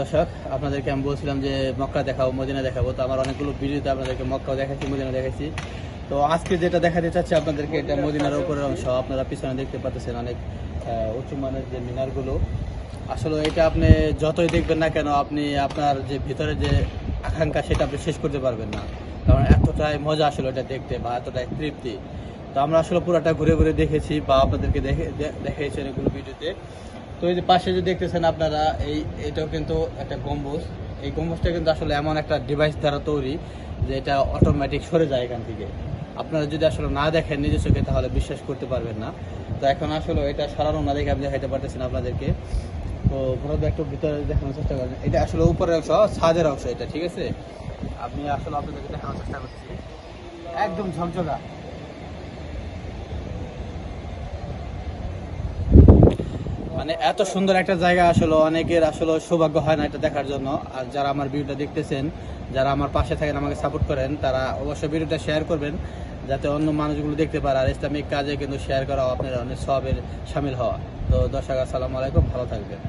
দর্শক, আপনাদেরকে আমি বলছিলাম যে মক্কা দেখাবো, মদিনা দেখাবো। তো আমার অনেকগুলো ভিডিওতে আপনাদেরকে মক্কাও দেখাচ্ছি, মদিনা দেখাচ্ছি। তো আজকে যেটা দেখাতে চাচ্ছি আপনাদেরকে, এটা মদিনার অংশ। আপনারা পিছনে দেখতে পাচ্ছেন অনেক উঁচু মানের যে মিনারগুলো। আসলে এটা আপনি যতই দেখবেন না কেন, আপনি আপনার যে ভিতরে যে আকাঙ্ক্ষা, সেটা আপনি শেষ করতে পারবেন না। কারণ এতটাই মজা আসলে এটা দেখতে বা এতটাই তৃপ্তি। তো আমরা আসলে পুরোটা ঘুরে ঘুরে দেখেছি বা আপনাদেরকে দেখে দেখিয়েছি এগুলো ভিডিওতে। তো এই যে পাশে যে দেখতেছেন আপনারা, এই এটাও কিন্তু একটা গম্বুজ। এই গম্বুজটা কিন্তু আসলে এমন একটা ডিভাইস দ্বারা তৈরি যে এটা অটোমেটিক সরে যায় এখান থেকে। আপনারা যদি আসলে না দেখেন নিজের চোখে, তাহলে বিশ্বাস করতে পারবেন না। তো এখন আসলে এটা সরানো না দেখে আমি দেখাইতে পারতেছি না আপনাদেরকে। তো ঘোরাতে একটু ভিতরে দেখানোর চেষ্টা করেন। এটা আসলে উপরের অংশ, ছাদের অংশ এটা, ঠিক আছে? আমি আসলে আপনাদেরকে দেখানোর চেষ্টা করছি একদম ঝকঝকা। মানে এত সুন্দর একটা জায়গা আসলে অনেকের আসলে সৌভাগ্য হয় না এটা দেখার জন্য। আর যারা আমার ভিডিওটা দেখতেছেন, যারা আমার পাশে থাকেন, আমাকে সাপোর্ট করেন, তারা অবশ্যই ভিডিওটা শেয়ার করবেন, যাতে অন্য মানুষগুলো দেখতে পারে। আর ইসলামিক কাজে কিন্তু শেয়ার করা আপনার অনেক সবের সামিল হওয়া। তো দর্শক, আসসালামু আলাইকুম, ভালো থাকবেন।